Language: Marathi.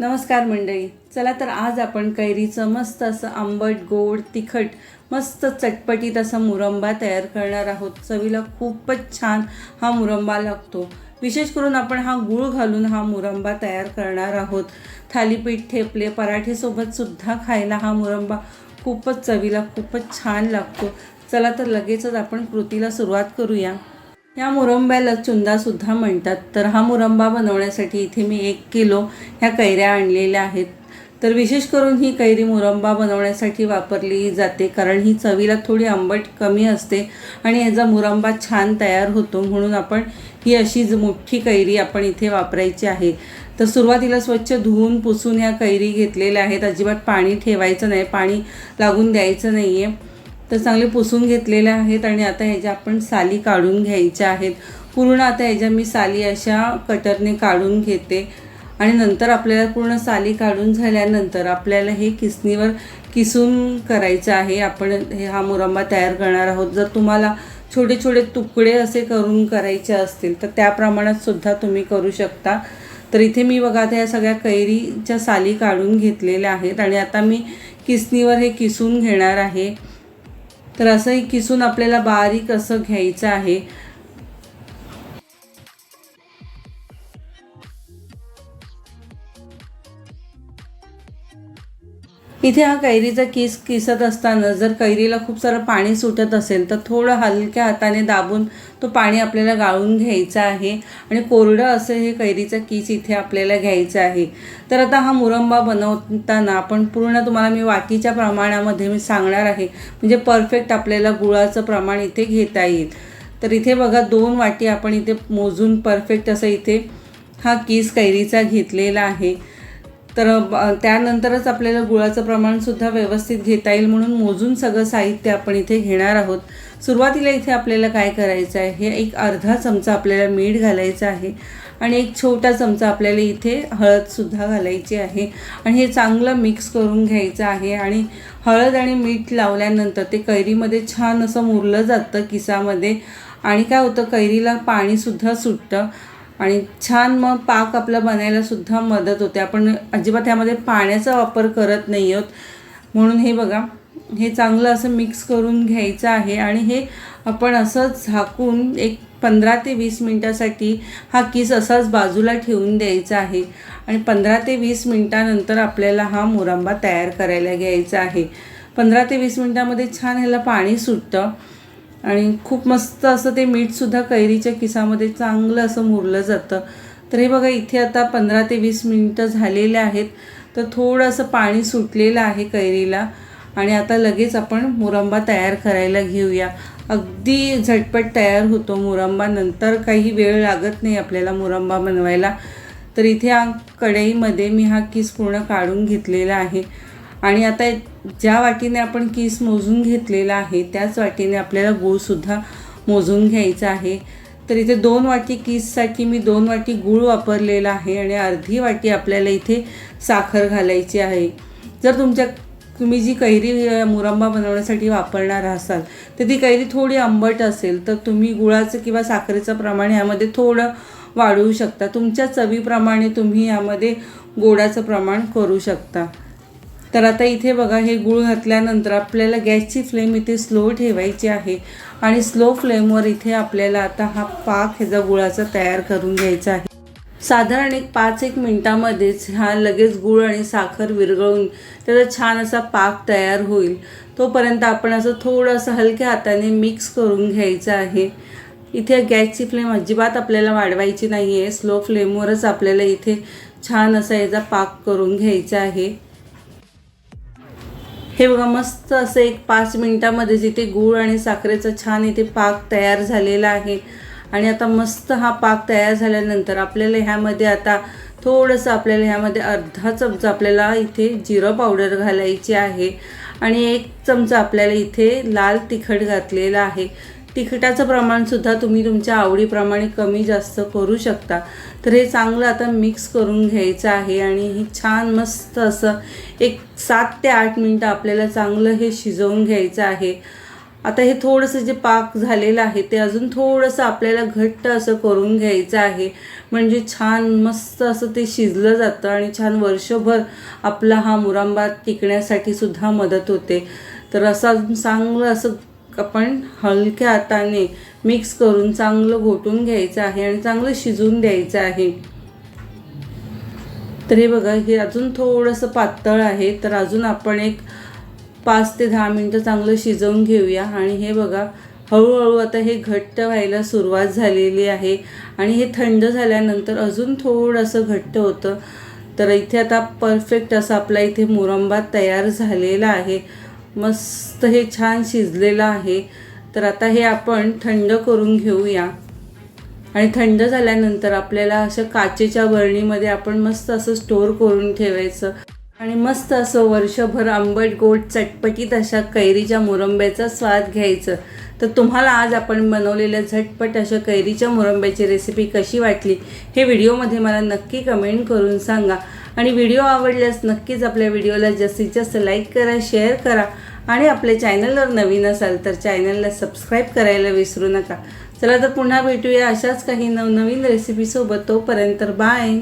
नमस्कार मंडळी. चला तर आज आपण कैरीचं मस्त असं आंबट गोड तिखट मस्त चटपटीत असा मुरंबा तयार करणार आहोत. चवीला खूपच छान हा मुरंबा लागतो. विशेष करून आपण हा गूळ घालून हा मुरंबा तयार करणार आहोत. थालीपीठ ठेपले पराठेसोबत सुद्धा खायला हा मुरंबा खूपच चवीला खूपच छान लागतो. चला तर लगेचच आपण कृतीला सुरुवात करूया. या मुरंब्याला चुंदासुद्धा म्हणतात. तर हा मुरंबा बनवण्यासाठी इथे मी एक किलो ह्या कैऱ्या आणलेल्या आहेत. तर विशेष करून ही कैरी मुरंबा बनवण्यासाठी वापरली जाते कारण ही चवीला थोडी आंबट कमी असते आणि याचा मुरंबा छान तयार होतो म्हणून आपण ही अशी मोठी कैरी आपण इथे वापरायची आहे. तर सुरुवातीला स्वच्छ धुवून पुसून ह्या कैरी घेतलेल्या आहेत. अजिबात पाणी ठेवायचं नाही पाणी लागून द्यायचं नाही आहे तर चांगले पुसून घेतलेले आहेत आणि आता ह्याच्या आपण साली काढून घ्यायच्या आहेत. पूर्ण आता ह्याच्या मी साली अशा कटरने काढून घेते. आणि नंतर आपल्याला पूर्ण साली काढून झाल्यानंतर आपल्याला हे किसणीवर किसून करायचं आहे. आपण हे हा मुरंबा तयार करणार आहोत. जर तुम्हाला छोटे छोटे तुकडे असे करून करायचे असतील तर त्या प्रमाणात सुद्धा तुम्ही करू शकता. तर इथे मी बघा आता या सगळ्या कैरीच्या साली काढून घेतलेल्या आहेत आणि आता मी किसणीवर हे किसून घेणार आहे. तर असंही किसून आपल्याला बारीक असं घ्यायचं आहे. इथे हा कैरीचा किस किसत असताना जर कैरीला खूप सारं पाणी सुटत असेल तर थोडं हलक्या हाताने दाबून तो पाणी आपल्याला गाळून घ्यायचं आहे. आणि कोरडं असं हे कैरीचा किस इथे आपल्याला घ्यायचं आहे. तर आता हा मुरंबा बनवताना आपण पूर्ण तुम्हाला मी वाटीच्या प्रमाणामध्ये मी सांगणार आहे. म्हणजे परफेक्ट आपल्याला गुळाचं प्रमाण इथे घेता येईल. तर इथे बघा दोन वाटी आपण इथे मोजून परफेक्ट असं इथे हा किस कैरीचा घेतलेला आहे. तर ब- त्यानंतरच आपल्याला गुळाचं प्रमाणसुद्धा व्यवस्थित घेता येईल म्हणून मोजून सगळं साहित्य आपण इथे घेणार आहोत. सुरुवातीला इथे आपल्याला काय करायचं आहे? हे एक अर्धा चमचा आपल्याला मीठ घालायचं आहे आणि एक छोटा चमचा आपल्याला इथे हळदसुद्धा घालायची आहे. आणि हे चांगलं मिक्स करून घ्यायचं आहे आणि हळद आणि मीठ लावल्यानंतर ते कैरीमध्ये छान असं मुरलं जातं किसामध्ये. आणि काय होतं? कैरीला पाणीसुद्धा सुटतं. आणि छान मग पाक आपला बनायलासुद्धा मदत होते. आपण अजिबात ह्यामध्ये पाण्याचा वापर करत नाही आहोत. म्हणून हे बघा हे चांगलं असं मिक्स करून घ्यायचं आहे आणि हे आपण असंच झाकून एक पंधरा ते वीस मिनटासाठी हा किस असाच बाजूला ठेवून द्यायचा आहे. आणि पंधरा ते वीस मिनटानंतर आपल्याला हा मुरंबा तयार करायला घ्यायचा आहे. पंधरा ते वीस मिनटामध्ये छान ह्याला पाणी सुटतं. आणि खूप मस्त असं ते मीठसुद्धा कैरीच्या किसामध्ये चांगलं असं मुरलं जातं. तर हे बघा इथे आता पंधरा ते वीस मिनटं झालेले आहेत. तर थोडंसं पाणी सुटलेलं आहे कैरीला. आणि आता लगेच आपण मुरंबा तयार करायला घेऊया. अगदी झटपट तयार होतो मुरंबा. नंतर काही वेळ लागत नाही आपल्याला मुरंबा बनवायला. तर इथे कढईमध्ये मी हा किस पूर्ण काढून घेतलेला आहे. आणि आता ज्या वाटीने आपण किस मोजून घेतलेला आहे त्याच वाटीने आपल्याला गूळसुद्धा मोजून घ्यायचा आहे. तर इथे दोन वाटी किससाठी मी दोन वाटी गूळ वापरलेला आहे आणि अर्धी वाटी आपल्याला इथे साखर घालायची आहे. जर तुमच्या तुम्ही जी कैरी मुरंबा बनवण्यासाठी वापरणार असाल तर ती कैरी थोडी आंबट असेल तर तुम्ही गुळाचं किंवा साखरेचं प्रमाण ह्यामध्ये थोडं वाढवू शकता. तुमच्या चवीप्रमाणे तुम्ही यामध्ये गोडाचं प्रमाण करू शकता. तर आता इथे बघा हे गूळ घातल्यानंतर आपल्याला गॅसची फ्लेम इथे स्लो ठेवायची आहे. आणि स्लो फ्लेमवर इथे आपल्याला आता हा पाक ह्याचा गुळाचा तयार करून घ्यायचा आहे. साधारण एक पाच एक मिनटामध्येच हा लगेच गूळ आणि साखर विरघळून त्याचा छान असा पाक तयार होईल. तोपर्यंत आपण असं थोडंसं हलक्या हाताने मिक्स करून घ्यायचं आहे. इथे गॅसची फ्लेम अजिबात आपल्याला वाढवायची नाही आहे स्लो फ्लेमवरच आपल्याला इथे छान असा याचा पाक करून घ्यायचा आहे. हे बघा मस्त असं एक पाच मिनटामध्ये जिथे गूळ आणि साखरेचा छान इथे पाक तयार झालेला आहे. आणि आता मस्त हा पाक तयार झाल्यानंतर आपल्याला ह्यामध्ये आता थोडंसं आपल्याला ह्यामध्ये अर्धा चमचा आपल्याला इथे जिरं पावडर घालायची आहे. आणि एक चमचा आपल्याला इथे लाल तिखट घातलेला आहे. तिखटाचं प्रमाणसुद्धा तुम्ही तुमच्या आवडीप्रमाणे कमी जास्त करू शकता. तर हे चांगलं आता मिक्स करून घ्यायचं आहे आणि हे छान मस्त असं एक सात ते आठ मिनटं आपल्याला चांगलं हे शिजवून घ्यायचं आहे. आता हे थोडंसं जे पाक झालेलं आहे ते अजून थोडंसं आपल्याला घट्ट असं करून घ्यायचं आहे. म्हणजे छान मस्त असं ते शिजलं जातं आणि छान वर्षभर आपला हा मुरांबा टिकण्यासाठी सुद्धा मदत होते. तर असं चांगलं असं आपण हलक्या हाताने मिक्स करून चांगलं घोटून घ्यायचं आहे आणि चांगलं शिजून द्यायचं आहे. तर हे बघा हे अजून थोडंसं पातळ आहे. तर अजून आपण एक पाच ते दहा मिनटं चांगलं शिजवून घेऊया. आणि हे बघा हळूहळू आता हे घट्ट व्हायला सुरुवात झालेली आहे. आणि हे थंड झाल्यानंतर अजून थोडंसं घट्ट होतं. तर इथे आता परफेक्ट असं आपला इथे मुरंबा तयार झालेला आहे. मस्त हे छान शिजलेलं आहे. तर आता हे आपण थंड करून घेऊया. आणि थंड झाल्यानंतर आपल्याला अशा काचेच्या बरणीमध्ये आपण मस्त असं स्टोअर करून ठेवायचं. आणि मस्त असं वर्षभर आंबट गोड चटपटीत अशा कैरीच्या मुरंब्याचा स्वाद घ्यायचं. तर तुम्हाला आज आपण बनवलेल्या झटपट अशा कैरीच्या मुरंब्याची रेसिपी कशी वाटली हे व्हिडिओमध्ये मला नक्की कमेंट करून सांगा. आणि व्हिडिओ आवडल्यास नक्कीच आपल्या व्हिडिओला जास्तीत जास्त लाईक करा शेअर करा आणि आपल्या चॅनलवर नवीन असाल तर चॅनलला सबस्क्राईब करायला विसरू नका. चला तर पुन्हा भेटूया अशाच काही नवनवीन रेसिपीसोबत तोपर्यंत बाय